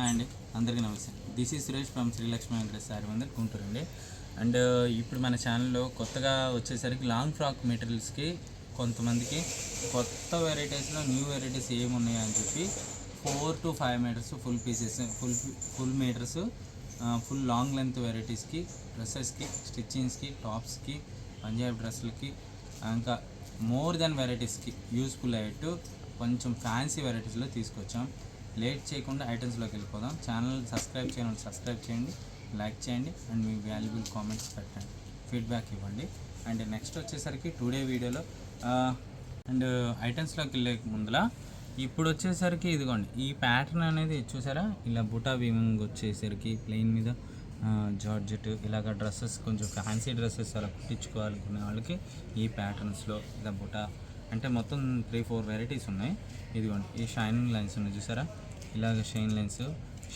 Hi అండి. అందరికీ నమస్తే. This is Suresh from Srilakshmi Venkatesh sari Mandir Guntur అండి అండ్ uh, ఇప్పుడు మన ఛానల్లో కొత్తగా వచ్చేసరికి లాంగ్ ఫ్రాక్ మెటీరియల్స్కి కొంతమందికి కొత్త వెరైటీస్లో న్యూ వెరైటీస్ ఏమున్నాయో అని చెప్పి four to five metres full pieces full full metres full long length వెరైటీస్కి డ్రెస్సెస్కి స్టిచ్చింగ్స్కి టాప్స్కి పంజాబ్ డ్రెస్సులకి ఇంకా మోర్ దెన్ వెరైటీస్కి యూస్ఫుల్ అయ్యేట్టు కొంచెం ఫ్యాన్సీ వెరైటీస్లో తీసుకొచ్చాం. లేట్ చేయకుండా ఐటమ్స్లోకి వెళ్ళిపోదాం. ఛానల్ సబ్స్క్రైబ్ చేయడం సబ్స్క్రైబ్ చేయండి లైక్ చేయండి అండ్ మీ వాల్యుబుల్ కామెంట్స్ పెట్టండి ఫీడ్బ్యాక్ ఇవ్వండి. అండ్ నెక్స్ట్ వచ్చేసరికి టుడే వీడియోలో అండ్ ఐటమ్స్లోకి వెళ్ళే ముందులా ఇప్పుడు వచ్చేసరికి ఇదిగోండి ఈ ప్యాటర్న్ అనేది చూసారా? ఇలా బుటా వీవింగ్ వచ్చేసరికి ప్లెయిన్ మీద జార్జెట్ ఇలాగ డ్రెస్సెస్ కొంచెం ఫ్యాన్సీ డ్రెస్సెస్ అలా కుట్టించుకోవాలనుకునే వాళ్ళకి ఈ ప్యాటర్న్స్లో ఇలా బుటా అంటే మొత్తం త్రీ ఫోర్ వెరైటీస్ ఉన్నాయి. ఇదిగోండి ఈ షైనింగ్ లైన్స్ ఉన్నాయి చూసారా? ఇలాగ shine lines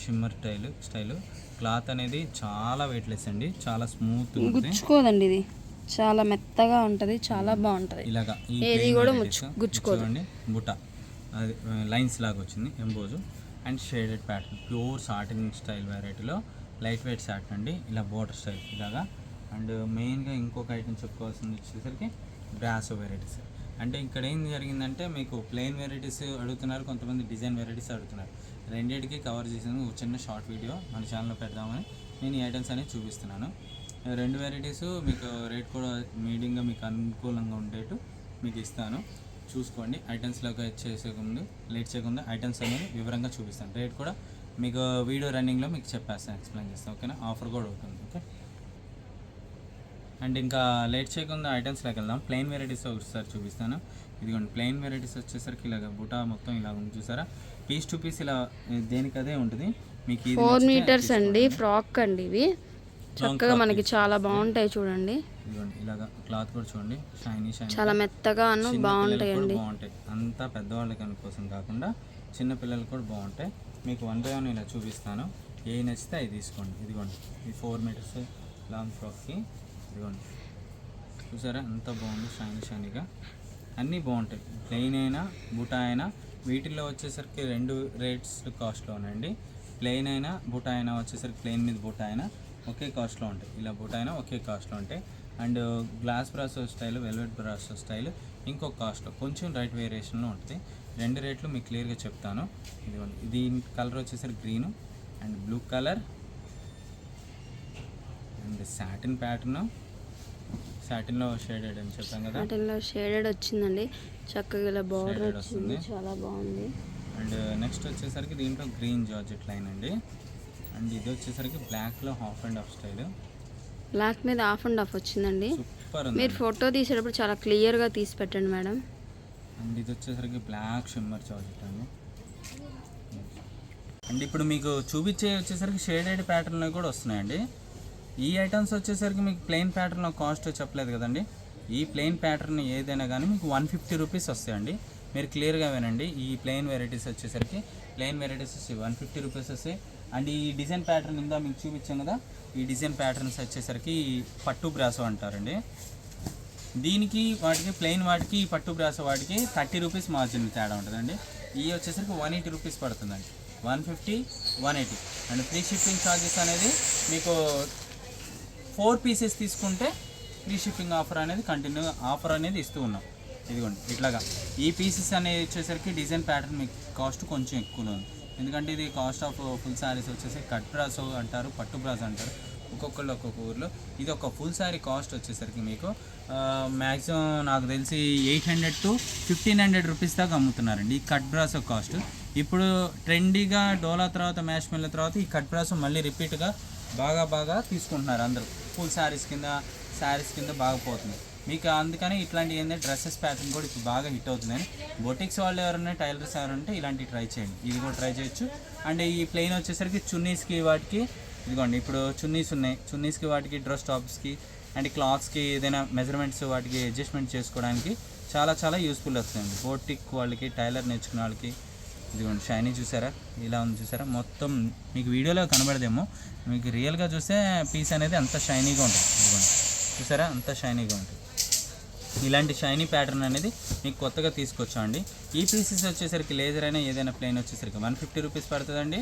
shimmer style style. Cloth అనేది చాలా వెయిట్లెస్ అండి. చాలా స్మూత్ గుచ్చుకోదండి ఇది. చాలా మెత్తగా ఉంటుంది చాలా బాగుంటుంది. ఇలాగా ఏది కూడా varieties. ముచ్చు- గుచ్చుకోదు. చూడండి బుట్ట. అది లైన్స్ లాగా వచ్చింది emboss and shaded pattern pure satin style వెరైటీలో లైట్ వెయిట్ సాటిన్ అండి. ఇలా బోర్డర్ స్టైల్ ఇలాగా. అండ్ మెయిన్గా ఇంకొక ఐటమ్ చెప్పుకోవాల్సింది వచ్చేసరికి బ్రాసో వెరైటీస్ అంటే ఇక్కడ ఏం జరిగిందంటే మీకు ప్లెయిన్ వెరైటీస్ అడుగుతున్నారు కొంతమంది డిజైన్ వెరైటీస్ అడుగుతున్నారు. రెండింటికి కవర్ చేసిన ఒక చిన్న షార్ట్ వీడియో మన ఛానల్లో పెడదామని నేను ఈ ఐటమ్స్ అనేవి చూపిస్తున్నాను. రెండు వెరైటీస్ మీకు రేట్ కూడా మీడియంగా మీకు అనుకూలంగా ఉండేట్టు మీకు ఇస్తాను. చూసుకోండి ఐటమ్స్లోకి చేసే ముందు లేట్ చేయకుండా ఐటమ్స్ అనేవి వివరంగా చూపిస్తాను. రేట్ కూడా మీకు వీడియో రన్నింగ్లో మీకు చెప్పేస్తాను ఎక్స్ప్లెయిన్ చేస్తాను. ఓకేనా ఆఫర్ కూడా అవుతుంది ఓకే అండ్ ఇంకా లేట్ చేయకుండా ఐటమ్స్లోకి వెళ్దాం. ప్లెయిన్ వెరైటీస్ ఒకసారి చూపిస్తాను. ఇదిగోండి ప్లెయిన్ వెరైటీస్ వచ్చేసరికి ఇలాగ బుటా మొత్తం ఇలా ఉంది చూసారా? పీస్ టు పీస్ ఇలా దేనికి అదే ఉంటుంది. మీకు ఫోర్ మీటర్స్ అండి. ఫ్రాక్ అండి ఇవి. చక్కగా మనకి చాలా బాగుంటాయి చూడండి. ఇదిగోండి ఇలాగ క్లాత్ కూడా చూడండి. షైనీ షైనీ చాలా మెత్తగా అను బాగుంటాయండి. బాగుంటాయి. అంతా పెద్దవాళ్ళకి కోసం కాకుండా చిన్న పిల్లలు కూడా బాగుంటాయి. మీకు వన్ బై వన్ ఇలా చూపిస్తాను. ఏ నచ్చితే అవి తీసుకోండి. ఇదిగోండి ఈ ఫోర్ మీటర్స్ లాంగ్ ఫ్రాక్కి ఇదిగోండి చూసారా? ఎంత బాగుంది షైన్ షైన్గా అన్నీ బాగుంటాయి. ప్లెయిన్ అయినా బుటా అయినా. వీటిల్లో వచ్చేసరికి రెండు రేట్స్ కాస్ట్లో ఉన్నాయండి. ప్లెయిన్ అయినా బుటా అయినా వచ్చేసరికి ప్లెయిన్ మీద బుటా అయినా ఒకే కాస్ట్లో ఉంటాయి. ఇలా బుటా అయినా ఒకే కాస్ట్లో ఉంటాయి. And glass brasso style velvet brasso style ఇంకొక కాస్ట్లో కొంచెం రైట్ వేరియేషన్లో ఉంటుంది రెండు రేట్లు మీకు క్లియర్గా చెప్తాను. ఇదిగోండి. దీని కలర్ వచ్చేసరికి green and blue colour and satin pattern సాటిన్లో shaded అని చెప్పాం కదా. వాటిల్లో షేడెడ్ వచ్చిందండి. చక్కగా ఇలా బార్డర్ వచ్చింది. చాలా బాగుంది. అండ్ నెక్స్ట్ వచ్చేసరికి దీంట్లో గ్రీన్ జార్జెట్ లైన్ అండి. అండ్ ఇది వచ్చేసరికి బ్లాక్లో half and half style black మీద ఆఫ్ అండ్ ఆఫ్ వచ్చిందండి. సూపర్ మీరు ఫోటో తీసేటప్పుడు చాలా క్లియర్గా తీసి పెట్టండి మేడం. అండ్ ఇది వచ్చేసరికి బ్లాక్ షిమ్మర్ జార్జెట్ అండి. అండ్ ఇప్పుడు మీకు చూపించే వచ్చేసరికి షేడెడ్ ప్యాటర్న్లో కూడా వస్తున్నాయండి. ఈ ఐటమ్స్ వచ్చేసరికి మీకు ప్లెయిన్ ప్యాటర్న్ కాస్ట్ చెప్పలేదు కదండి. ఈ ప్లెయిన్ ప్యాటర్న్ ఏదైనా కానీ మీకు వన్ ఫిఫ్టీ రూపీస్ వస్తాయండి. మీరు క్లియర్గా వినండి. ఈ ప్లెయిన్ వెరైటీస్ వచ్చేసరికి ప్లెయిన్ వెరైటీస్ వస్తాయి వన్ ఫిఫ్టీ రూపీస్ వస్తాయి. అండ్ ఈ డిజైన్ ప్యాటర్న్ ఇందా మీకు చూపించాం కదా ఈ డిజైన్ ప్యాటర్న్స్ వచ్చేసరికి పట్టు బ్రాసో అంటారండి. దీనికి వాటికి ప్లెయిన్ వాటికి ఈ పట్టు బ్రాసో వాటికి థర్టీ రూపీస్ మార్జిన్ తేడా ఉంటుందండి. ఈ వచ్చేసరికి వన్ ఎయిటీ రూపీస్ పడుతుందండి. One fifty one eighty and free shipping charges అనేది మీకు ఫోర్ పీసెస్ తీసుకుంటే ఫ్రీ షిప్పింగ్ ఆఫర్ అనేది కంటిన్యూ ఆఫర్ అనేది ఇస్తూ ఉన్నాం. ఇదిగోండి ఇట్లాగా. ఈ పీసెస్ అనేది వచ్చేసరికి డిజైన్ ప్యాటర్న్ మీకు కాస్ట్ కొంచెం ఎక్కువ ఉంది. ఎందుకంటే ఇది కాస్ట్ ఆఫ్ ఫుల్ శారీస్ వచ్చేసి కట్ బ్రాస్ అంటారు పట్టు బ్రాస్ అంటారు ఒక్కొక్కళ్ళు ఒక్కొక్క ఊర్లో. ఇది ఒక ఫుల్ శారీ కాస్ట్ వచ్చేసరికి మీకు మ్యాక్సిమం నాకు తెలిసి eight hundred to fifteen hundred rupees దాకా అమ్ముతున్నారండి ఈ కట్ బ్రాస్ కాస్ట్. ఇప్పుడు ట్రెండీగా డోలా తర్వాత మ్యాచ్ మిల్ల తర్వాత ఈ కట్ బ్రాస్ మళ్ళీ రిపీట్గా బాగా బాగా తీసుకుంటున్నారు అందరూ. ఫుల్ శారీస్ కింద శారీస్ కింద బాగా పోతుంది మీకు అందుకని ఇట్లాంటి ఏంటంటే డ్రెస్సెస్ ప్యాటర్న్ కూడా ఇప్పుడు బాగా హిట్ అవుతుందని. బొటిక్స్ వాళ్ళు ఎవరైనా టైలర్స్ ఎవరంటే ఇలాంటివి ట్రై చేయండి. ఇది కూడా ట్రై చేయొచ్చు. అండ్ ఈ ప్లెయిన్ వచ్చేసరికి చున్నీస్కి వాటికి ఇదిగోండి ఇప్పుడు చున్నీస్ ఉన్నాయి. చున్నీస్కి వాటికి డ్రెస్ టాప్స్కి అండ్ క్లాత్స్కి ఏదైనా మెజర్మెంట్స్ వాటికి అడ్జస్ట్మెంట్ చేసుకోవడానికి చాలా చాలా యూస్ఫుల్ వస్తుంది బోటిక్ వాళ్ళకి టైలర్ నేర్చుకున్న వాళ్ళకి ఇదిగోండి షైనీ చూసారా? ఇలా ఉంది చూసారా? మొత్తం మీకు వీడియోలో కనబడదేమో. మీకు రియల్గా చూస్తే పీస్ అనేది అంత షైనీగా ఉంటుంది. ఇదిగోండి చూసారా? అంత షైనీగా ఉంటుంది. ఇలాంటి షైనీ ప్యాటర్న్ అనేది మీకు కొత్తగా తీసుకొచ్చామండి. ఈ పీసెస్ వచ్చేసరికి లేజర్ అయినా ఏదైనా ప్లెయిన్ వచ్చేసరికి వన్ ఫిఫ్టీ రూపీస్ పడుతుందండి.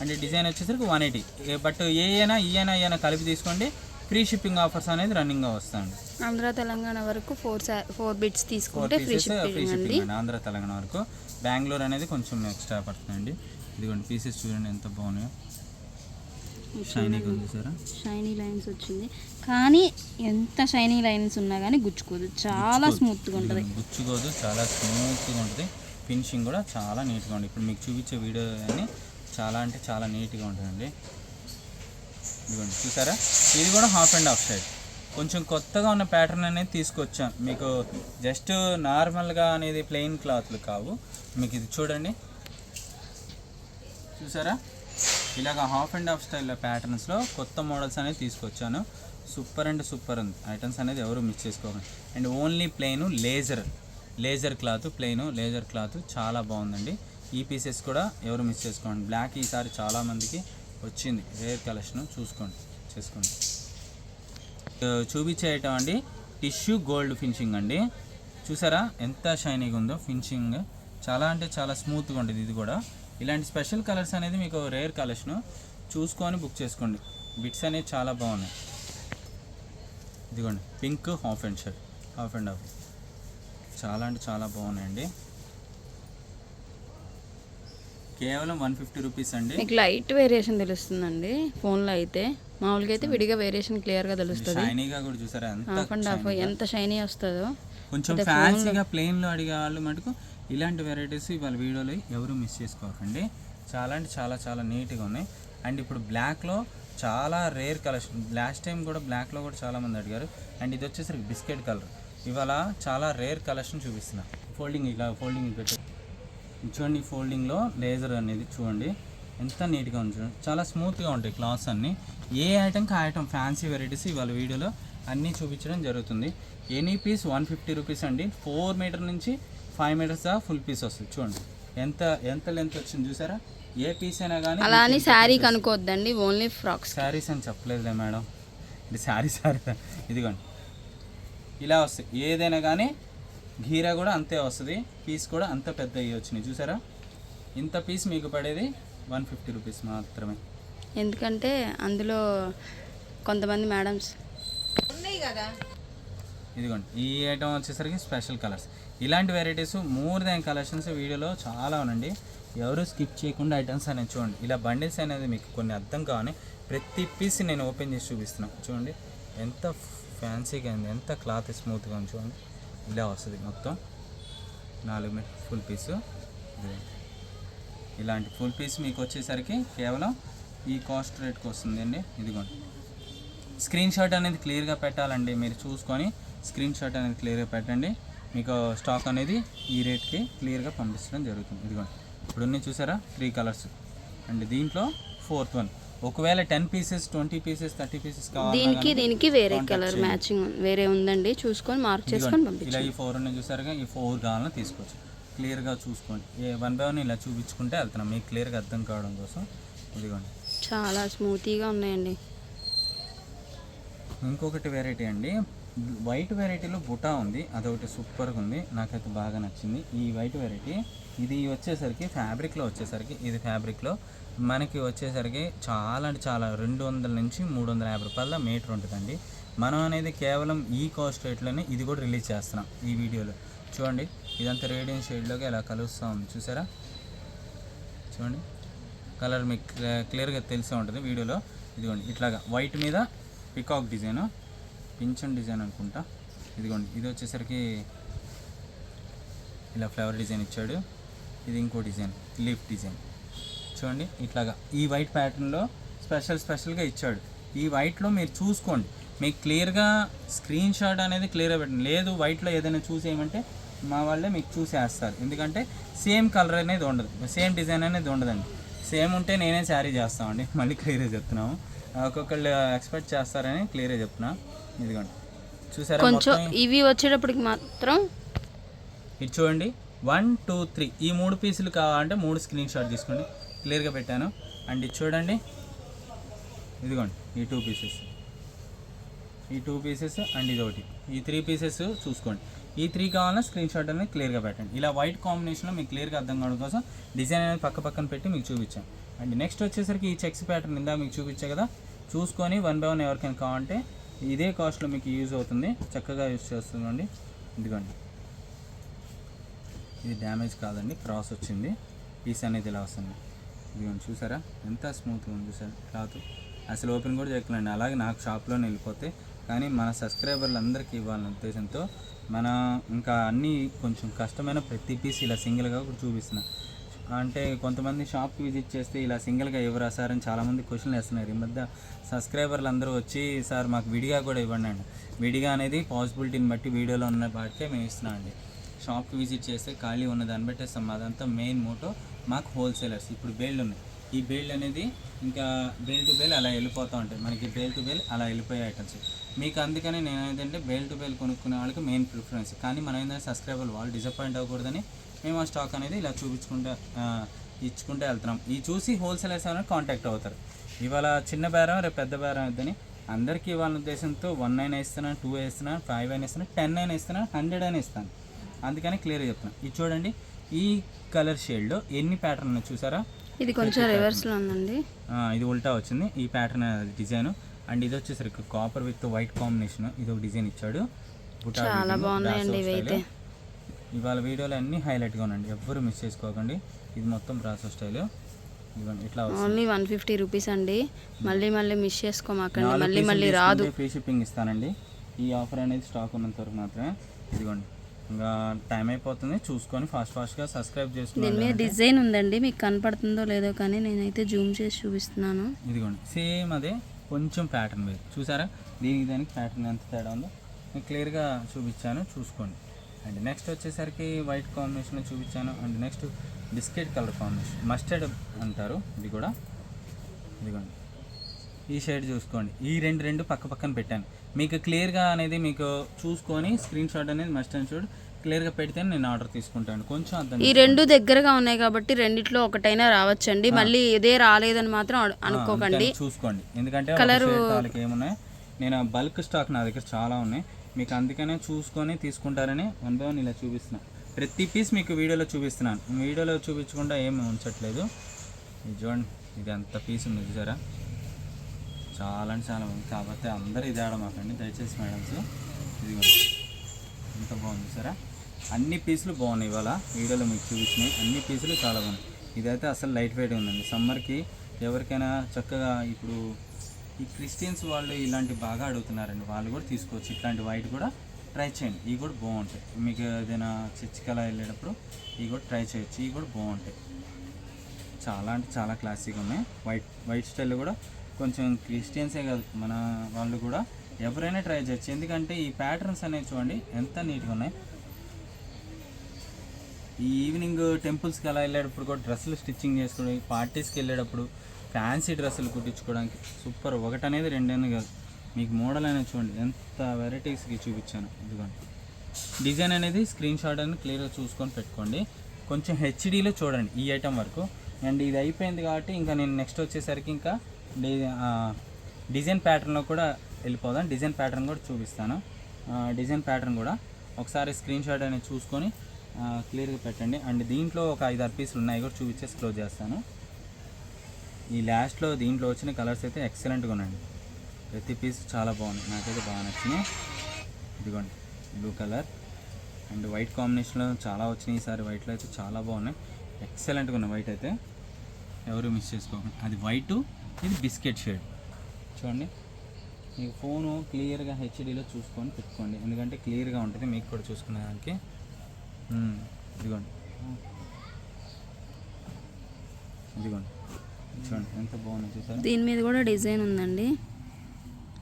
అండ్ డిజైన్ వచ్చేసరికి వన్ ఎయిటీ బట్ ఏ అయినా ఈ అయినా కలిపి తీసుకోండి. ఫ్రీ షిప్పింగ్ ఆఫర్స్ అనేది రన్నింగ్గా వస్తాయండి. ఆంధ్ర తెలంగాణ వరకు ఫోర్ ఫోర్ బిట్స్ తీసుకుంటే ఫ్రీ షిప్పింగ్ అండి షిప్పింగ్ అండి. ఆంధ్ర తెలంగాణ వరకు. బెంగళూరు అనేది కొంచెం ఎక్స్ట్రా పడుతుందండి. ఇదిగోండి పీసెస్ చూడండి ఎంత బాగున్నాయో. షైనీగా ఉంది సార్? షైనీ లైన్స్ వచ్చింది. కానీ ఎంత షైనీ లైన్స్ ఉన్నా కానీ గుచ్చుకోదు. చాలా స్మూత్గా ఉంటుంది. గుచ్చుకోదు. చాలా స్మూత్గా ఉంటుంది. ఫినిషింగ్ కూడా చాలా నీట్గా ఉంటుంది. ఇప్పుడు మీకు చూపించే వీడియో అని చాలా అంటే చాలా నీట్గా ఉంటుందండి. ఇదిగోండి చూసారా? ఇది కూడా హాఫ్ అండ్ హాఫ్ సైడ్ కొంచెం కొత్తగా ఉన్న ప్యాటర్న్ అనేది తీసుకొచ్చాను మీకు జస్ట్ నార్మల్గా అనేది ప్లెయిన్ క్లాత్లు కావు. మీకు ఇది చూడండి. చూసారా? ఇలాగ హాఫ్ అండ్ హాఫ్ స్టైల్ ప్యాటర్న్స్లో కొత్త మోడల్స్ అనేది తీసుకొచ్చాను. సూపర్ అండ్ సూపర్ ఉంది. ఐటమ్స్ అనేది ఎవరు మిస్ చేసుకోకండి. And only plain laser laser cloth plain laser cloth చాలా బాగుందండి. ఈ పీసెస్ కూడా ఎవరు మిస్ చేసుకోండి బ్లాక్ ఈసారి చాలామందికి వచ్చింది. హెయిర్ కలెక్షన్ చూసుకోండి చేసుకోండి. ఆ, చూపించే ఐటమ్ అండి. టిష్యూ గోల్డ్ ఫినిషింగ్ అండి. చూసారా ఎంత షైనీగా ఉందో ఫినిషింగ్. చాలా అంటే చాలా స్మూత్గా ఉంటుంది ఇది కూడా. ఇలాంటి స్పెషల్ కలర్స్ అనేది మీకు రేర్ కలెక్షన్. చూసుకొని బుక్ చేసుకోండి. బిట్స్ అనేవి చాలా బాగున్నాయి. ఇదిగోండి pink half and shirt half and half. చాలా అంటే చాలా బాగున్నాయండి. కేవలం వన్ ఫిఫ్టీ రూపీస్ అండి. మీకు లైట్ వేరియేషన్ తెలుస్తుందండి ఫోన్లో అయితే. మామూలుగా అయితే విడిగా వేరియేషన్ క్లియర్గా తెలుస్తుంది. షైనీగా కూడా చూసారా? హాఫ్ అండ్ హాఫ్ ఎంత షైనీ వస్తుందో. కొంచెం ఫ్యాన్సీగా ప్లెయిన్లో అడిగే వాళ్ళు మటుకు ఇలాంటి వెరైటీస్ ఇవాళ వీడియోలో ఎవరు మిస్ చేసుకోకండి. చాలా అంటే చాలా చాలా నీట్గా ఉన్నాయి. అండ్ ఇప్పుడు బ్లాక్లో చాలా రేర్ కలెక్షన్ లాస్ట్ టైం కూడా బ్లాక్లో కూడా చాలామంది అడిగారు. అండ్ ఇది వచ్చేసరికి బిస్కెట్ కలర్ ఇవాళ చాలా రేర్ కలెక్షన్ చూపిస్తున్నా. ఫోల్డింగ్ ఇలా ఫోల్డింగ్ పెట్టి. చూడండి ఫోల్డింగ్లో లేజర్ అనేది చూడండి. ఎంత నీట్గా ఉంది చూడండి. చాలా స్మూత్గా ఉంటాయి క్లాత్స్ అన్నీ. ఏ ఐటమ్కి ఆ ఐటమ్ ఫ్యాన్సీ వెరైటీస్ ఇవాళ వీడియోలో అన్నీ చూపించడం జరుగుతుంది. Any piece one fifty rupees అండి. ఫోర్ మీటర్ నుంచి ఫైవ్ మీటర్స్ దాకా ఫుల్ పీస్ వస్తుంది చూడండి. ఎంత ఎంత లెంత్ వచ్చింది చూసారా? ఏ పీస్ అయినా కానీ అలా అని శారీ కనుక్కోవద్దండి. ఓన్లీ ఫ్రాక్స్ శారీస్ అని చెప్పలేదులే మేడం. ఇది శారీ శారీ. ఇదిగోండి. ఇలా వస్తాయి. ఏదైనా కానీ ఘీరా కూడా అంతే వస్తుంది పీస్ కూడా అంత పెద్ద వచ్చినాయి చూసారా? ఇంత పీస్ మీకు పడేది వన్ ఫిఫ్టీ రూపీస్ మాత్రమే. ఎందుకంటే అందులో కొంతమంది మేడమ్స్ ఇదిగోండి ఈ ఐటమ్ వచ్చేసరికి స్పెషల్ కలర్స్. ఇలాంటి వెరైటీస్ మోర్ దాన్ కలెక్షన్స్ వీడియోలో చాలా ఉండండి. ఎవరు స్కిప్ చేయకుండా ఐటమ్స్ అనేది చూడండి. ఇలా బండిల్స్ అనేది మీకు కొన్ని అర్థం కావని ప్రతి పీస్ నేను ఓపెన్ చేసి చూపిస్తున్నాను చూడండి ఎంత ఫ్యాన్సీగా ఉంది ఎంత క్లాత్ స్మూత్గా ఉంది చూడండి. ఇలా వస్తుంది మొత్తం. నాలుగు మీటర్ ఫుల్ పీసు ఇలాంటి ఫుల్ పీస్ మీకు వచ్చేసరికి కేవలం ఈ కాస్ట్ రేట్కి వస్తుంది అండి. ఇదిగోండి స్క్రీన్ షాట్ అనేది క్లియర్గా పెట్టాలండి. మీరు చూసుకొని స్క్రీన్ షాట్ అనేది క్లియర్గా పెట్టండి. మీకు స్టాక్ అనేది ఈ రేట్కి క్లియర్గా పంపించడం జరుగుతుంది. ఇదిగోండి ఇప్పుడున్నీ చూసారా? త్రీ కలర్స్ అండ్ దీంట్లో ఫోర్త్ వన్ ఒకవేళ ten pieces twenty pieces thirty pieces దీనికి కావాలి దీనికి వేరే Contact కలర్. మ్యాచింగ్ వేరే ఉందండి. చూసుకొని మార్క్ చేసుకొని ఇలా ఈ ఫోర్ ఉన్నాయి చూసారుగా ఈ ఫోర్ కావాలని తీసుకోవచ్చు. క్లియర్గా చూసుకోండి. ఏ వన్ బై వన్ ఇలా చూపించుకుంటే వెళ్తున్నాం. మీకు క్లియర్గా అర్థం కావడం కోసం ఇదిగోండి. చాలా స్మూతీగా ఉన్నాయండి. ఇంకొకటి వెరైటీ అండి. వైట్ వెరైటీలో బుటా ఉంది. అదొకటి సూపర్గా ఉంది. నాకైతే బాగా నచ్చింది. ఈ వైట్ వెరైటీ ఇది వచ్చేసరికి ఫ్యాబ్రిక్లో వచ్చేసరికి ఇది ఫ్యాబ్రిక్లో మనకి వచ్చేసరికి చాలా అంటే చాలా రెండు వందల నుంచి మూడు వందల యాభై రూపాయల మీటర్ ఉంటుందండి. మనం అనేది కేవలం ఈ కాస్ట్ రేట్లోనే ఇది కూడా రిలీజ్ చేస్తున్నాం ఈ వీడియోలో. చూడండి ఇదంతా రేడియం షేడ్లోకి ఇలా కలుస్తూ ఉంది చూసారా? చూడండి కలర్ మీకు క్లియర్గా తెలిసే ఉంటుంది వీడియోలో. ఇదిగోండి ఇట్లాగా వైట్ మీద పికాక్ డిజైను. పింఛన్ డిజైన్ అనుకుంటా. ఇదిగోండి ఇది వచ్చేసరికి ఇలా ఫ్లవర్ డిజైన్ ఇచ్చాడు. ఇది ఇంకో డిజైన్ లీఫ్ డిజైన్. చూడండి ఇట్లాగా. ఈ వైట్ ప్యాటర్న్లో స్పెషల్ స్పెషల్గా ఇచ్చాడు. ఈ వైట్లో మీరు చూసుకోండి. మీకు క్లియర్గా స్క్రీన్ షాట్ అనేది క్లియర్గా పెట్టండి. లేదు వైట్లో ఏదైనా చూసేయమంటే మా వాళ్ళే మీకు చూసేస్తారు. ఎందుకంటే సేమ్ కలర్ అనేది ఉండదు. సేమ్ డిజైన్ అనేది ఉండదండి. సేమ్ ఉంటే నేనే శారీ చేస్తామండి. మళ్ళీ క్లియర్గా చెప్తున్నాము. ఒక్కొక్కళ్ళు ఎక్స్పెక్ట్ చేస్తారని క్లియర్గా చెప్తున్నా. ఇదిగోండి. చూసారా కొంచెం ఇవి వచ్చేటప్పటికి మాత్రం ఇది చూడండి. వన్ టూ త్రీ ఈ మూడు పీసులు కావాలంటే మూడు స్క్రీన్ షాట్ తీసుకోండి. క్లియర్గా పెట్టాను. అండ్ ఇది చూడండి. ఇదిగోండి. ఈ టూ పీసెస్ ఈ టూ పీసెస్ అండ్ ఇది ఒకటి. ఈ త్రీ పీసెస్ చూసుకోండి. ఈ త్రీ కావాలన్నా స్క్రీన్ షాట్ అనేది క్లియర్గా పెట్టండి. ఇలా వైట్ కాంబినేషన్లో మీకు క్లియర్గా అర్థం కావడం కోసం డిజైన్ అనేది పక్క పక్కన పెట్టి మీకు చూపించాను. అండ్ నెక్స్ట్ వచ్చేసరికి ఈ చెక్స్ ప్యాటర్న్ ఇందా మీకు చూపించా కదా? చూసుకొని వన్ బై వన్ ఎవరికైనా కావాలంటే ఇదే కాస్ట్లో మీకు యూజ్ అవుతుంది. చక్కగా యూజ్ చేస్తుందండి ఇదిగోండి. ఇది డ్యామేజ్ కాదండి. క్రాస్ వచ్చింది. పీస్ అనేది ఇలా వస్తుంది. ఇదిగోండి చూసారా? ఎంత స్మూత్గా ఉంది చూసారా? క్లాత్. అసలు ఓపెన్ కూడా చేయట్లేండి అలాగే నాకు షాప్లో వెళ్ళిపోతే కానీ మన సబ్స్క్రైబర్లు అందరికీ ఇవ్వాలనే ఉద్దేశంతో మన ఇంకా అన్నీ కొంచెం కష్టమైన ప్రతి పీస్ ఇలా సింగిల్గా కూడా చూపిస్తున్నాను అంటే కొంతమంది షాప్కి విజిట్ చేస్తే ఇలా సింగిల్గా ఇవ్వరా సార్ అని చాలామంది క్వశ్చన్లు వేస్తున్నారు. ఈ మధ్య సబ్స్క్రైబర్లు అందరూ వచ్చి సార్ మాకు విడిగా కూడా ఇవ్వండి అండి. విడిగా అనేది పాసిబిలిటీని బట్టి వీడియోలో ఉన్న బట్టే మేము ఇస్తున్నాం అండి షాప్కి విజిట్ చేస్తే ఖాళీ ఉన్న దాన్ని పెట్టేస్తాం అదంతా మెయిన్ మోటో మాకు హోల్సేలర్స్. ఇప్పుడు బేల్డ్ ఉన్నాయి ఈ బేల్డ్ అనేది ఇంకా బేల్ టు బేల్ అలా వెళ్ళిపోతూ ఉంటాయి. మనకి బేల్ టు బేల్ అలా వెళ్ళిపోయే ఐటమ్స్. మీకు అందుకని నేను ఏంటంటే బేల్ టు బేల్ కొనుక్కునే వాళ్ళకి మెయిన్ ప్రిఫరెన్స్. కానీ మనం ఏంటంటే సబ్స్క్రైబర్ వాళ్ళు డిసప్పాయింట్ అవ్వకూడదని మేము ఆ స్టాక్ అనేది ఇలా చూపించుకుంటే ఇచ్చుకుంటే వెళ్తున్నాం. ఈ చూసి హోల్సేలర్స్ అనేది కాంటాక్ట్ అవుతారు. ఇవాళ చిన్న బేరం రేపు పెద్ద బేరం ఇద్దని అందరికీ ఇవ్వాలనే ఉద్దేశంతో వన్ నైన్ ఇస్తున్నాను టూ ఇస్తున్నాను ఫైవ్ అయినా ఇస్తున్నాను టెన్ అయినా ఇస్తున్నాను హండ్రెడ్ అయినా ఇస్తాను. అందుకని క్లియర్గా చెప్తున్నాను ఇది చూడండి ఈ కలర్ షేడ్లో ఎన్ని ప్యాటర్న్ ఉన్నాయి చూసారా? ఇది కొంచెం రివర్స్లో ఉందండి. ఇది ఉల్టా వచ్చింది. ఈ ప్యాటర్న్ డిజైన్ అండ్ ఇది వచ్చేసరికి కాపర్ విత్ వైట్ కాంబినేషన్ ఇది ఒక డిజైన్ ఇచ్చాడు. చాలా బాగున్నాయండి ఇవైతే. ఇవాళ వీడియోలో అన్ని హైలైట్గా ఉండండి. ఎవ్వరు మిస్ చేసుకోకండి. ఇది మొత్తం బ్రాసో స్టైల్ ఇట్లా ఓన్లీ వన్ ఫిఫ్టీ రూపీస్ అండి. మళ్ళీ మళ్ళీ మిస్ చేసుకోమాకండి. మళ్ళీ మళ్ళీ రాదు. ఫ్రీ షిప్పింగ్ ఇస్తానండి. ఈ ఆఫర్ అనేది స్టాక్ ఉన్నంత వరకు మాత్రమే. ఇదిగోండి. ఇంకా టైం అయిపోతుంది. చూసుకొని ఫాస్ట్ ఫాస్ట్గా సబ్స్క్రైబ్ దీని చేసుకోండి మీద డిజైన్ ఉందండి. మీకు కనపడుతుందో లేదో కానీ నేనైతే జూమ్ చేసి చూపిస్తున్నాను. ఇదిగోండి. సేమ్ అదే. కొంచెం ప్యాటర్న్ వేరు. చూసారా? దీనికి దానికి ప్యాటర్న్ ఎంత తేడా ఉందో? నేను క్లియర్గా చూపించాను. చూసుకోండి. అండ్ నెక్స్ట్ వచ్చేసరికి వైట్ కాంబినేషన్ చూపించాను. And next biscuit colour combination. Mustard అంటారు ఇది కూడా. ఇదిగోండి. ఈ షేడ్ చూసుకోండి. ఈ రెండు రెండు పక్క పక్కన పెట్టాను. మీకు క్లియర్గా అనేది మీకు చూసుకొని స్క్రీన్ షాట్ అనేది మస్ట్ అండ్ షూడ్ క్లియర్గా పెడితే నేను ఆర్డర్ తీసుకుంటాను. కొంచెం అర్థం ఈ రెండు దగ్గరగా ఉన్నాయి కాబట్టి రెండిట్లో ఒకటైనా రావచ్చండి. మళ్ళీ ఇదే రాలేదని మాత్రం అను- అనుకోకండి. చూసుకోండి. ఎందుకంటే కలర్ ఏమున్నాయి? నేను బల్క్ స్టాక్ నా దగ్గర చాలా ఉన్నాయి. మీకు అందుకనే చూసుకొని తీసుకుంటారని వన్ బై వన్ ఇలా చూపిస్తున్నా. ప్రతి పీస్ మీకు వీడియోలో చూపిస్తున్నాను. వీడియోలో చూపించకుండా ఏమి ఉంచట్లేదు. ఇది చూడండి ఇది అంత పీస్ ఉంది చూసారా? చాలా అంటే చాలా ఉంది. కాబట్టి అందరూ ఇది ఆడమాకండి దయచేసి మేడమ్స్ ఇది ఎంత బాగుంది సారా అన్ని పీసులు బాగున్నాయి ఇవాళ. వీడియోలో మీకు చూపించినాయి అన్ని పీసులు చాలా బాగున్నాయి. ఇదైతే అసలు లైట్ వెయిట్ ఉందండి. సమ్మర్కి ఎవరికైనా చక్కగా ఇప్పుడు ఈ క్రిస్టియన్స్ వాళ్ళు ఇలాంటి బాగా అడుగుతున్నారండి. వాళ్ళు కూడా తీసుకోవచ్చు. ఇట్లాంటి వైట్ కూడా ట్రై చేయండి. ఇవి కూడా బాగుంటాయి. మీకు ఏదైనా చర్చికి అలా వెళ్ళేటప్పుడు ఇవి కూడా ట్రై చేయొచ్చు. ఇవి కూడా బాగుంటాయి. చాలా అంటే చాలా క్లాసిక్ ఉన్నాయి. వైట్ వైట్ స్టైల్ కూడా కొంచెం క్రిస్టియన్సే కాదు. మన వాళ్ళు కూడా ఎవరైనా ట్రై చేయొచ్చు. ఎందుకంటే ఈ ప్యాటర్న్స్ అనేవి చూడండి ఎంత నీట్గా ఉన్నాయి. ఈ ఈవినింగ్ టెంపుల్స్కి అలా వెళ్ళేటప్పుడు కూడా డ్రెస్సులు స్టిచ్చింగ్ చేసుకోవడం పార్టీస్కి వెళ్ళేటప్పుడు ఫ్యాన్సీ డ్రెస్సులు కుట్టించుకోవడానికి సూపర్ ఒకటి అనేది రెండేనే కాదు. మీకు మోడల్ అనేది చూడండి. ఎంత వెరైటీస్కి చూపించాను. ఇదిగోండి. డిజైన్ అనేది స్క్రీన్ షాట్ అని క్లియర్గా చూసుకొని పెట్టుకోండి. కొంచెం హెచ్డీలో చూడండి ఈ ఐటమ్ వరకు. అండ్ ఇది అయిపోయింది కాబట్టి ఇంకా నేను నెక్స్ట్ వచ్చేసరికి ఇంకా డిజైన్ ప్యాటర్న్లో కూడా వెళ్ళిపోదాం. డిజైన్ ప్యాటర్న్ కూడా చూపిస్తాను. డిజైన్ ప్యాటర్న్ కూడా ఒకసారి స్క్రీన్ షాట్ అనేది చూసుకొని క్లియర్గా పెట్టండి. అండ్ దీంట్లో ఒక ఐదు ఆరు పీసులు ఉన్నాయి. కూడా చూపించేసి క్లోజ్ చేస్తాను. ఈ లాస్ట్లో దీంట్లో వచ్చిన కలర్స్ అయితే ఎక్సలెంట్గా ఉన్నాయండి. ప్రతి పీస్ చాలా బాగుంది నాకైతే బాగా నచ్చినాయి. ఇదిగోండి బ్లూ కలర్ అండ్ వైట్ కాంబినేషన్లో చాలా వచ్చినాయి ఈసారి. వైట్లో అయితే చాలా బాగున్నాయి. ఎక్సలెంట్గా ఉన్నాయి వైట్ అయితే. ఎవరు మిస్ చేసుకోకండి. అది వైట్ ఇది బిస్కెట్ షేడ్ చూడండి. మీకు ఫోను క్లియర్గా హెచ్డీలో చూసుకొని పెట్టుకోండి. ఎందుకంటే క్లియర్గా ఉంటుంది. మీకు కూడా చూసుకునే దానికి. ఇదిగోండి. ఇదిగోండి. చూడండి ఎంత బాగుంది చూసారా? దీని మీద కూడా డిజైన్ ఉందండి.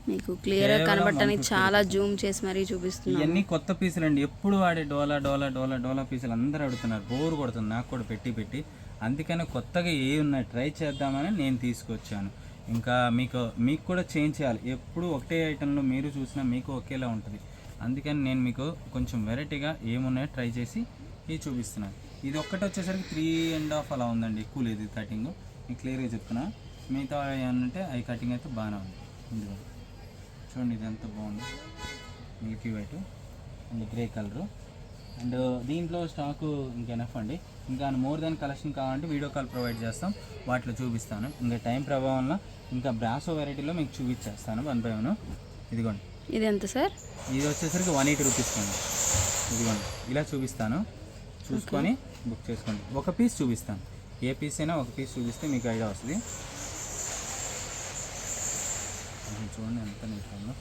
మీకు క్లియర్గా కనబడటానికి 150 చాలా జూమ్ చేసి మరీ చూపిస్తున్నాను. ఇవన్నీ కొత్త పీసులు అండి ఎప్పుడు వాడే డోలా డోలా డోలా డోలా పీసులు అందరూ అడుగుతున్నారు. బోర్ కొడుతుంది నాకు కూడా పెట్టి పెట్టి. అందుకని కొత్తగా ఏ ఉన్నాయి ట్రై చేద్దామని నేను తీసుకొచ్చాను. ఇంకా మీకు మీకు కూడా చేంజ్ చేయాలి. ఎప్పుడు ఒకటే ఐటెంలో మీరు చూసినా మీకు ఒకేలా ఉంటుంది. అందుకని నేను మీకు కొంచెం వెరైటీగా ఏమున్నాయో ట్రై చేసి ఇది చూపిస్తున్నాను. ఇది ఒక్కటి వచ్చేసరికి త్రీ అండ్ హాఫ్ అలా ఉందండి. ఎక్కువ లేదు కటింగ్ మీకు క్లియర్గా చెప్తున్నా. మిగతా ఏమంటే అవి కటింగ్ అయితే బాగానే ఉంది. ఇదిగో చూడండి ఇది ఎంత బాగుంది. Milky white. And grey colour. And దీంట్లో స్టాకు ఇంకా ఎనఫ్ అండి. ఇంకా మోర్ దెన్ కలెక్షన్ కావాలంటే వీడియో కాల్ ప్రొవైడ్ చేస్తాం. వాటిలో చూపిస్తాను. ఇంకా టైం ప్రభావంలో ఇంకా బ్రాసో వెరైటీలో మీకు చూపించేస్తాను. వన్ బై వన్ ఇదిగోండి. ఇది ఎంత సార్? ఇది వచ్చేసరికి వన్ ఎయిటీ రూపీస్ అండి ఇదిగోండి. ఇలా చూపిస్తాను. చూసుకొని బుక్ చేసుకోండి. ఒక పీస్ చూపిస్తాను. ఏ పీస్ అయినా ఒక పీస్ చూపిస్తే మీకు ఐడియా వస్తుంది. చూడండి ఎంత నీట్గా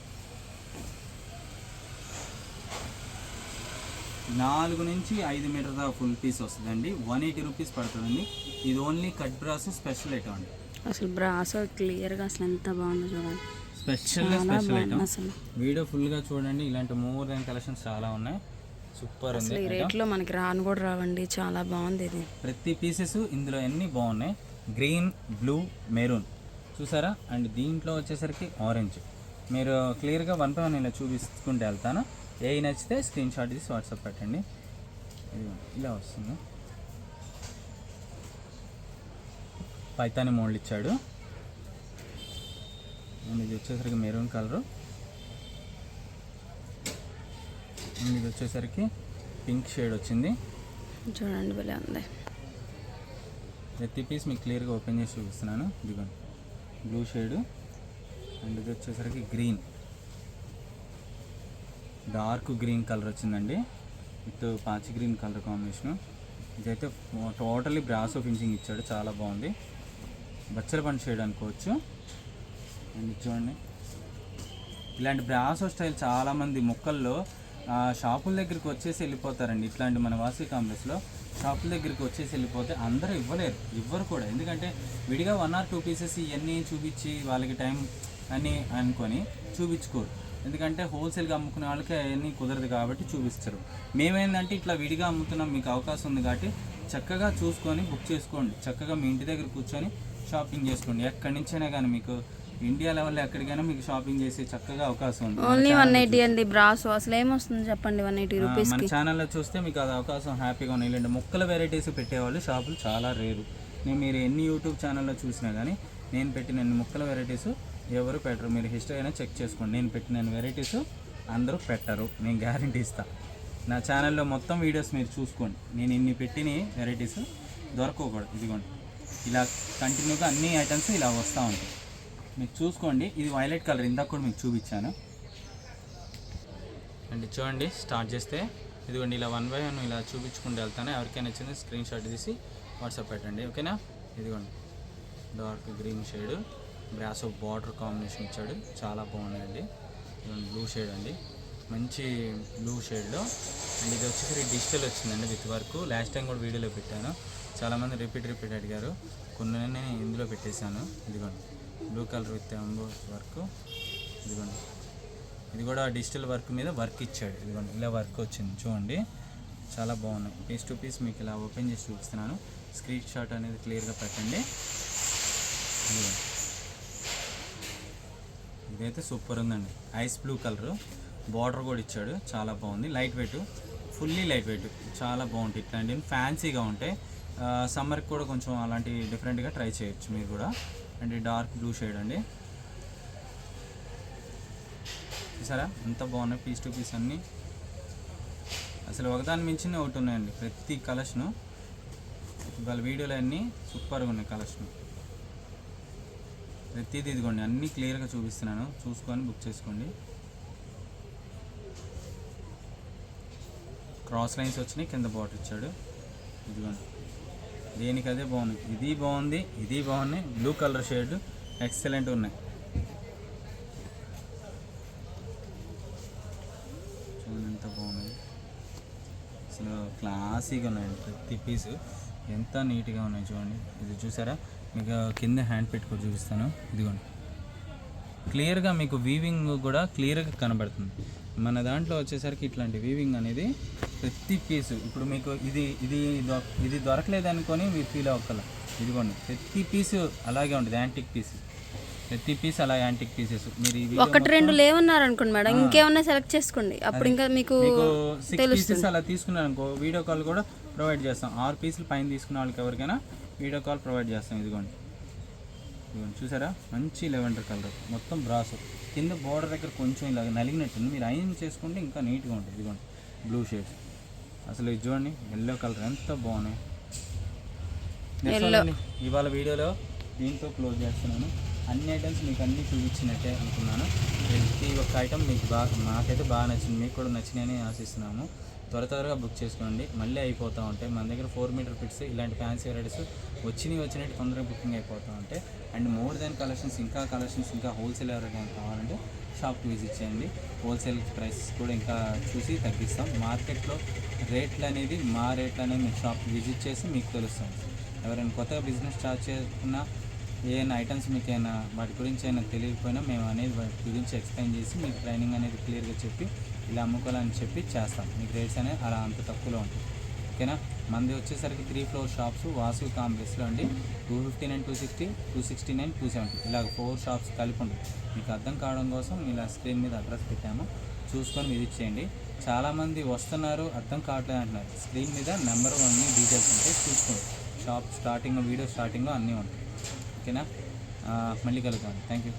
నాలుగు నుంచి ఐదు మీటర్ దాకా ఫుల్ పీస్ వస్తుందండి. వన్ ఎయిటీ రూపీస్ పడుతుందండి. ఇది only cut brass special item అండి. అసలు బ్రాసో క్లియర్గా అసలు ఎంత బాగుందో చూడండి. స్పెషల్ స్పెషల్ ఐటమ్ అసలు. వీడియో ఫుల్గా చూడండి ఇలాంటి మోర్ దెన్ కలెక్షన్స్ చాలా ఉన్నాయి. సూపర్ ఉంది అసలు ఈ రేట్లో మనకి రాను కూడా రావండి. చాలా బాగుంది ఇది. ప్రతి పీసెస్ ఇందులో అన్నీ బాగున్నాయి? Green blue maroon. చూసారా? అండ్ దీంట్లో వచ్చేసరికి ఆరెంజ్. మీరు క్లియర్గా వన్ బై వన్ ఇలా చూపించుకుంటూ వెళ్తాను. ఏ నచ్చితే స్క్రీన్ షాట్ తీసి వాట్సాప్ పెట్టండి. ఇలా వస్తుంది. పైతాని మోల్డ్ ఇచ్చాడు. అండ్ ఇది వచ్చేసరికి మెరూన్ కలరు. అండ్ ఇది వచ్చేసరికి పింక్ షేడ్ వచ్చింది. చూడండి భలే ఉంది. ప్రతి పీస్ మీకు క్లియర్గా ఓపెన్ చేసి చూపిస్తున్నాను. ఇదిగోండి బ్లూ షేడు. అండ్ ఇది వచ్చేసరికి గ్రీన్. డార్క్ గ్రీన్ కలర్ వచ్చిందండి. విత్ పాచి గ్రీన్ కలర్ కాంబినేషను. ఇదైతే టోటలీ బ్రాసో ఫినిషింగ్ ఇచ్చాడు. చాలా బాగుంది. బచ్చల పండు షేడ్ అనుకోవచ్చు. అండ్ చూడండి. ఇలాంటి బ్రాసో స్టైల్ చాలామంది మొక్కల్లో షాపుల దగ్గరికి వచ్చేసి వెళ్ళిపోతారండి. ఇట్లాంటి మన వాసి కాంప్లెక్స్లో షాపుల దగ్గరికి వచ్చేసి వెళ్ళిపోతే అందరూ ఇవ్వలేరు. ఇవ్వరు కూడా. ఎందుకంటే విడిగా వన్ ఆర్ టూ పీసెస్ ఇవన్నీ చూపించి వాళ్ళకి టైం అని అనుకొని చూపించుకోరు. ఎందుకంటే హోల్సేల్గా అమ్ముకునే వాళ్ళకి అవన్నీ కుదరదు కాబట్టి చూపిస్తారు. మేమేందంటే ఇట్లా విడిగా అమ్ముతున్నాం మీకు అవకాశం ఉంది కాబట్టి చక్కగా చూసుకొని బుక్ చేసుకోండి. చక్కగా మీ ఇంటి దగ్గర కూర్చొని షాపింగ్ చేసుకోండి. ఎక్కడి నుంచైనా కానీ మీకు ఇండియా లెవెల్లో ఎక్కడికైనా మీకు షాపింగ్ చేసే చక్కగా అవకాశం ఉంది. ఓన్లీ వన్ ఎయిటీ అండి బ్రాసో అసలు ఏమొస్తుంది చెప్పండి వన్ ఎయిటీ రూపీస్ మన ఛానల్లో చూస్తే మీకు అది అవకాశం హ్యాపీగా ఉన్నాయి. ఇలాంటి మొక్కల వెరైటీస్ పెట్టేవాళ్ళు షాపులు చాలా రేరు. నేను మీరు ఎన్ని యూట్యూబ్ ఛానల్లో చూసినా కానీ నేను పెట్టిన ఎన్ని మొక్కల వెరైటీస్ ఎవరు పెట్టరు. మీరు హిస్టరీ అయినా చెక్ చేసుకోండి. నేను పెట్టిన వెరైటీస్ అందరూ పెట్టరు. నేను గ్యారంటీ ఇస్తా. నా ఛానల్లో మొత్తం వీడియోస్ మీరు చూసుకోండి. నేను ఇన్ని పెట్టిన వెరైటీస్ దొరకకూడదు ఇదిగోండి. ఇలా కంటిన్యూగా అన్ని ఐటమ్స్ ఇలా వస్తూ ఉంటాయి. మీకు చూసుకోండి. ఇది వైలెట్ కలర్ ఇందాక కూడా మీకు చూపించాను. అండ్ చూడండి స్టార్ట్ చేస్తే ఇదిగోండి ఇలా వన్ బై వన్ ఇలా చూపించుకుంటూ వెళ్తాను ఎవరికైనా వచ్చింది స్క్రీన్ షాట్ తీసి వాట్సాప్ పెట్టండి ఓకేనా? ఇదిగోండి dark green shade brasso border combination ఇచ్చాడు. చాలా బాగున్నాయండి. ఇదిగోండి బ్లూ షేడ్ అండి. మంచి బ్లూ షేడ్లో అండ్ ఇది వచ్చేసరి డిజిటల్ వచ్చిందండి విత్ వర్క్ లాస్ట్ టైం కూడా వీడియోలో పెట్టాను. చాలామంది రిపీట్ రిపీట్ అడిగారు. కొన్ని నేను ఇందులో పెట్టేశాను. ఇదిగోండి. Blue colour with embo work. ఇదిగోండి. ఇది కూడా డిజిటల్ వర్క్ మీద వర్క్ ఇచ్చాడు. ఇదిగోండి ఇలా వర్క్ వచ్చింది. చూడండి. చాలా బాగున్నాయి. పీస్ టు పీస్ మీకు ఇలా ఓపెన్ చేసి చూపిస్తున్నాను. స్క్రీన్ షాట్ అనేది క్లియర్గా పెట్టండి. ఇదైతే సూపర్ ఉందండి. Ice blue colour. బార్డర్ కూడా ఇచ్చాడు. చాలా బాగుంది. Light weight. Fully light weight. చాలా బాగుంటాయి. ఇట్లాంటివి ఫ్యాన్సీగా ఉంటాయి. సమ్మర్కి కూడా కొంచెం అలాంటి డిఫరెంట్గా ట్రై చేయొచ్చు మీరు కూడా. అండ్ డార్క్ బ్లూ షేడ్ అండి. చూసారా? ఎంత బాగున్నాయి పీస్ టు పీస్ అన్నీ. అసలు ఒకదాని మించిన ఒకటి ఉన్నాయండి ప్రతి కలెక్షను వాళ్ళ వీడియోలు అన్నీ సూపర్గా ఉన్నాయి కలెక్షన్ ప్రతిదీ ఇదిగోండి అన్నీ క్లియర్గా చూపిస్తున్నాను. చూసుకొని బుక్ చేసుకోండి. క్రాస్ లైన్స్ వచ్చినాయి కింద బాటర్ ఇచ్చాడు. ఇదిగోండి. దేనికి అదే బాగుంది. ఇది బాగుంది ఇది బాగుంది బ్లూ కలర్ షేడ్ ఎక్సలెంట్ ఉన్నాయి. చూడండి ఎంత బాగున్నాయి. అసలు క్లాసీగా ఉన్నాయండి ప్రతి పీసు ఎంత నీట్గా ఉన్నాయి చూడండి. ఇది చూసారా? మీకు కింద హ్యాండ్ పెట్టుకొని చూపిస్తాను. ఇదిగోండి. క్లియర్గా మీకు వీవింగ్ కూడా క్లియర్గా కనబడుతుంది. మన దాంట్లో వచ్చేసరికి ఇట్లాంటి వీవింగ్ అనేది ప్రతి పీసు ఇప్పుడు మీకు ఇది ఇది ఇది దొరకలేదు అనుకొని మీరు ఫీల్ అవ్వకల ఇదిగోండి ప్రతి పీసు అలాగే ఉంటుంది యాంటిక్ పీస్. ప్రతి పీస్ అలా యాంటిక్ పీసెస్ మీరు ఒకటి రెండు లేవన్నారు అనుకోండి మేడం ఇంకేమన్నా సెలెక్ట్ చేసుకోండి. అప్పుడు ఇంకా మీకు సిక్స్ పీసెస్ అలా తీసుకున్నారు అనుకో వీడియో కాల్ కూడా ప్రొవైడ్ చేస్తాం. ఆరు పీసులు పైన తీసుకున్న వాళ్ళకి ఎవరికైనా వీడియో కాల్ ప్రొవైడ్ చేస్తాం. ఇదిగోండి. ఇదిగోండి చూసారా? మంచి లెవెండర్ కలర్ మొత్తం బ్రాస్ కింద బోర్డర్ దగ్గర కొంచెం ఇలా నలిగినట్టుంది. మీరు ఐరన్ చేసుకుంటే ఇంకా నీట్గా ఉంటుంది. ఇదిగోండి. బ్లూ షేడ్ అసలు ఇది చూడండి ఎల్లో కలర్ ఎంత బాగున్నాయి. ఇవాళ వీడియోలో దీంతో క్లోజ్ చేస్తున్నాను. అన్ని ఐటమ్స్ మీకు అన్ని చూపించినట్టే అనుకున్నాను. ప్రతి ఒక్క ఐటమ్ మీకు బాగా మాకైతే బాగా నచ్చింది మీకు కూడా నచ్చినాయని ఆశిస్తున్నాము. త్వర త్వరగా బుక్ చేసుకోండి. మళ్ళీ అయిపోతూ ఉంటాయి మన దగ్గర ఫోర్ మీటర్ ఫిట్స్ ఇలాంటి ఫ్యాన్సీ వెరైటీస్ వచ్చినవి వచ్చినట్టు తొందరగా బుకింగ్ అయిపోతూ ఉంటాయి అండ్ మోర్ దెన్ కలెక్షన్స్ ఇంకా కలెక్షన్స్ ఇంకా హోల్సేల్ ఎవరికైనా కావాలంటే షాప్కి విజిట్ చేయండి. హోల్సేల్ ప్రైసెస్ కూడా ఇంకా చూసి తగ్గిస్తాం. మార్కెట్లో రేట్లు అనేది మా రేట్లు అనేది మీ షాప్కి విజిట్ చేసి మీకు తెలుస్తుంది ఎవరైనా కొత్తగా బిజినెస్ స్టార్ట్ చేసుకున్నా ఏమైనా ఐటమ్స్ మీకు అయినా వాటి గురించి అయినా తెలియకపోయినా మేము అనేది వాటి గురించి ఎక్స్ప్లెయిన్ చేసి మీకు ట్రైనింగ్ అనేది క్లియర్గా చెప్పి ఇలా అమ్ముకోవాలని చెప్పి చేస్తాం. మీకు రేట్స్ అనేవి అలా అంత తక్కువలో ఉంటాయి. ఓకేనా? మంది వచ్చేసరికి త్రీ ఫ్లోర్ షాప్స్ వాసు కాంప్లెక్స్లో అండి. Two fifty nine two sixty two sixty nine two seventy ఇలా ఫోర్ షాప్స్ కలిపి ఉంటాయి మీకు అర్థం కావడం కోసం ఇలా స్క్రీన్ మీద అడ్రస్ పెట్టాము. చూసుకొని విజిట్ చేయండి. చాలామంది వస్తున్నారు అర్థం కావట్లేదు అంటున్నారు. స్క్రీన్ మీద నెంబర్ వన్ డీటెయిల్స్ ఉంటాయి చూసుకోండి. షాప్ స్టార్టింగ్ వీడియో స్టార్టింగ్లో అన్నీ ఉంటాయి. ఓకేనా? మళ్ళీ కలుగుతాను థ్యాంక్ యూ